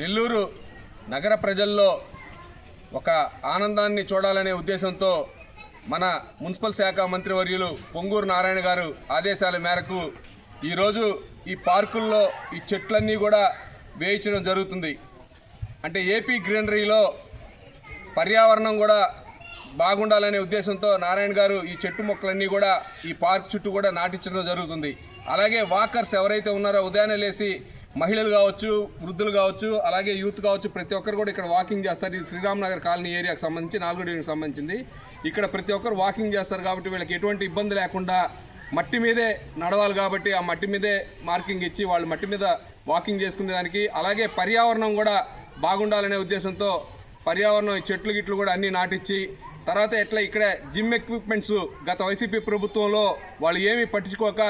నెల్లూరు నగర ప్రజల్లో ఒక ఆనందాన్ని చూడాలనే ఉద్దేశంతో మన మున్సిపల్ శాఖ మంత్రివర్యులు పొంగూరు నారాయణ గారు ఆదేశాల మేరకు ఈరోజు ఈ పార్కుల్లో ఈ చెట్లన్నీ కూడా వేయించడం జరుగుతుంది. అంటే ఏపీ గ్రీనరీలో పర్యావరణం కూడా బాగుండాలనే ఉద్దేశంతో నారాయణ గారు ఈ చెట్టు మొక్కలన్నీ కూడా ఈ పార్క్ చుట్టూ కూడా నాటించడం జరుగుతుంది. అలాగే వాకర్స్ ఎవరైతే ఉన్నారో ఉదయాన్నే లేచి మహిళలు కావచ్చు వృద్ధులు కావచ్చు అలాగే యూత్ కావచ్చు ప్రతి ఒక్కరు కూడా ఇక్కడ వాకింగ్ చేస్తారు. ఇది శ్రీరామ్నగర్ కాలనీ ఏరియాకి సంబంధించి నాలుగో డివిజన్కి సంబంధించింది. ఇక్కడ ప్రతి ఒక్కరు వాకింగ్ చేస్తారు కాబట్టి వీళ్ళకి ఎటువంటి ఇబ్బంది లేకుండా మట్టి మీదే నడవాలి కాబట్టి ఆ మట్టి మీదే మార్కింగ్ ఇచ్చి వాళ్ళు మట్టి మీద వాకింగ్ చేసుకునే దానికి అలాగే పర్యావరణం కూడా బాగుండాలనే ఉద్దేశంతో పర్యావరణం చెట్లు గిట్లు కూడా అన్నీ నాటించి తర్వాత ఎట్లా ఇక్కడ జిమ్ ఎక్విప్మెంట్స్ గత వైసీపీ ప్రభుత్వంలో వాళ్ళు ఏమీ పట్టించుకోక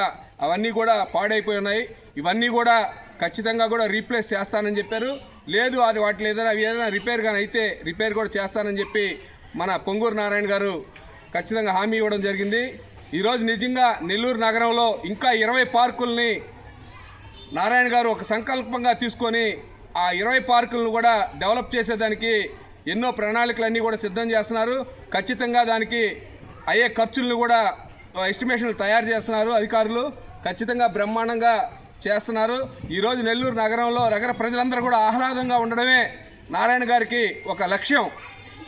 అవన్నీ కూడా పాడైపోయి ఉన్నాయి. ఇవన్నీ కూడా ఖచ్చితంగా కూడా రీప్లేస్ చేస్తానని చెప్పారు. లేదు అది వాటిలో ఏదైనా అవి ఏదైనా రిపేర్ కానీ అయితే రిపేర్ కూడా చేస్తానని చెప్పి మన పొంగూరు నారాయణ గారు ఖచ్చితంగా హామీ ఇవ్వడం జరిగింది. ఈరోజు నిజంగా నెల్లూరు నగరంలో ఇంకా ఇరవై పార్కుల్ని నారాయణ గారు ఒక సంకల్పంగా తీసుకొని ఆ ఇరవై పార్కులను కూడా డెవలప్ చేసేదానికి ఎన్నో ప్రణాళికలన్నీ కూడా సిద్ధం చేస్తున్నారు. ఖచ్చితంగా దానికి అయ్యే ఖర్చులను కూడా ఎస్టిమేషన్లు తయారు చేస్తున్నారు అధికారులు. ఖచ్చితంగా బ్రహ్మాండంగా చేస్తున్నారు. ఈరోజు నెల్లూరు నగరంలో నగర ప్రజలందరూ కూడా ఆహ్లాదంగా ఉండడమే నారాయణ గారికి ఒక లక్ష్యం.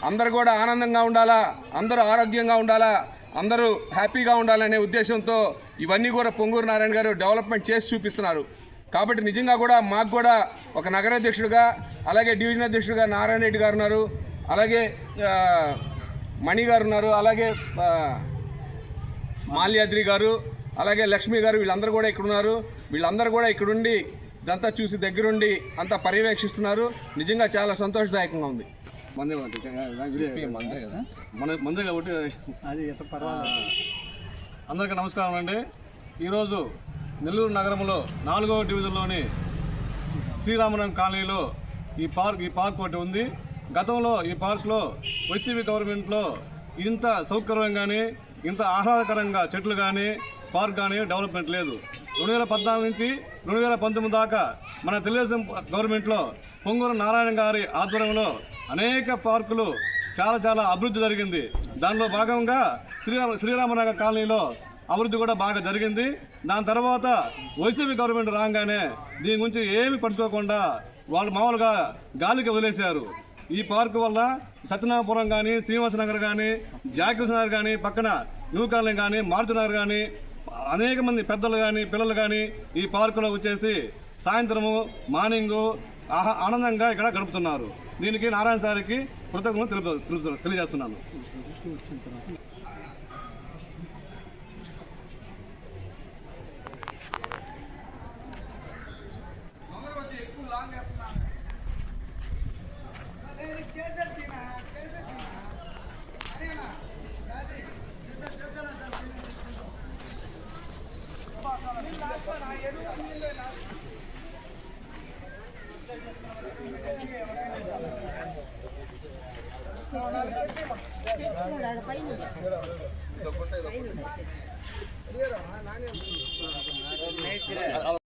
అందరూ కూడా ఆనందంగా ఉండాలా? అందరూ ఆరోగ్యంగా ఉండాలా? అందరూ హ్యాపీగా ఉండాలనే ఉద్దేశంతో ఇవన్నీ కూడా పొంగూరు నారాయణ గారు డెవలప్మెంట్ చేసి చూపిస్తున్నారు. కాబట్టి నిజంగా కూడా మాకు కూడా ఒక నగరాధ్యక్షుడిగా అలాగే డివిజన్ అధ్యక్షుడిగా నారాయణ రెడ్డి గారు ఉన్నారు. అలాగే మణి గారు ఉన్నారు. అలాగే మాల్యాద్రి గారు అలాగే లక్ష్మి గారు వీళ్ళందరూ కూడా ఇక్కడ ఉన్నారు వీళ్ళందరూ కూడా ఇక్కడుండి ఇదంతా చూసి దగ్గరుండి అంతా పర్యవేక్షిస్తున్నారు. నిజంగా చాలా సంతోషదాయకంగా ఉంది. మందే కాబట్టి మన మందే కాబట్టి అది ఎంత పర్వాలేదు. అందరికీ నమస్కారం అండి. ఈరోజు నెల్లూరు నగరంలో నాలుగవ డివిజన్లోని శ్రీరామనగరం కాలనీలో ఈ పార్క్ ఈ పార్క్ ఒకటి ఉంది. గతంలో ఈ పార్క్లో వైసీపీ గవర్నమెంట్లో ఇంత సౌకర్యం కానీ ఇంత ఆహ్లాదకరంగా చెట్లు కానీ పార్క్ కానీ డెవలప్మెంట్ లేదు. రెండు వేల పద్నాలుగు నుంచి రెండు వేల పంతొమ్మిది దాకా మన తెలుగుదేశం గవర్నమెంట్లో పొంగూరు నారాయణ గారి ఆధ్వర్యంలో అనేక పార్కులు చాలా చాలా అభివృద్ధి జరిగింది. దానిలో భాగంగా శ్రీరామ శ్రీరామనగర్ కాలనీలో అభివృద్ధి కూడా బాగా జరిగింది. దాని తర్వాత వైసీపీ గవర్నమెంట్ రాగానే దీని గురించి ఏమి పట్టుకోకుండా వాళ్ళు మామూలుగా గాలికి వదిలేశారు. ఈ పార్కు వల్ల సత్యనారాయణపురం కానీ శ్రీనివాస నగర్ కానీ జాకృష్ణ నగర్ కానీ పక్కన న్యూ కాలనీ కానీ మారుతునగర్ కానీ అనేక మంది పెద్దలు కానీ పిల్లలు కానీ ఈ పార్కులో వచ్చేసి సాయంత్రము మార్నింగు ఆనందంగా ఇక్కడ గడుపుతున్నారు. దీనికి నారాయణ సారికి కృతజ్ఞతలు తెలుపు తెలియజేస్తున్నాను. ఎక్కువ లాంగ్ నానే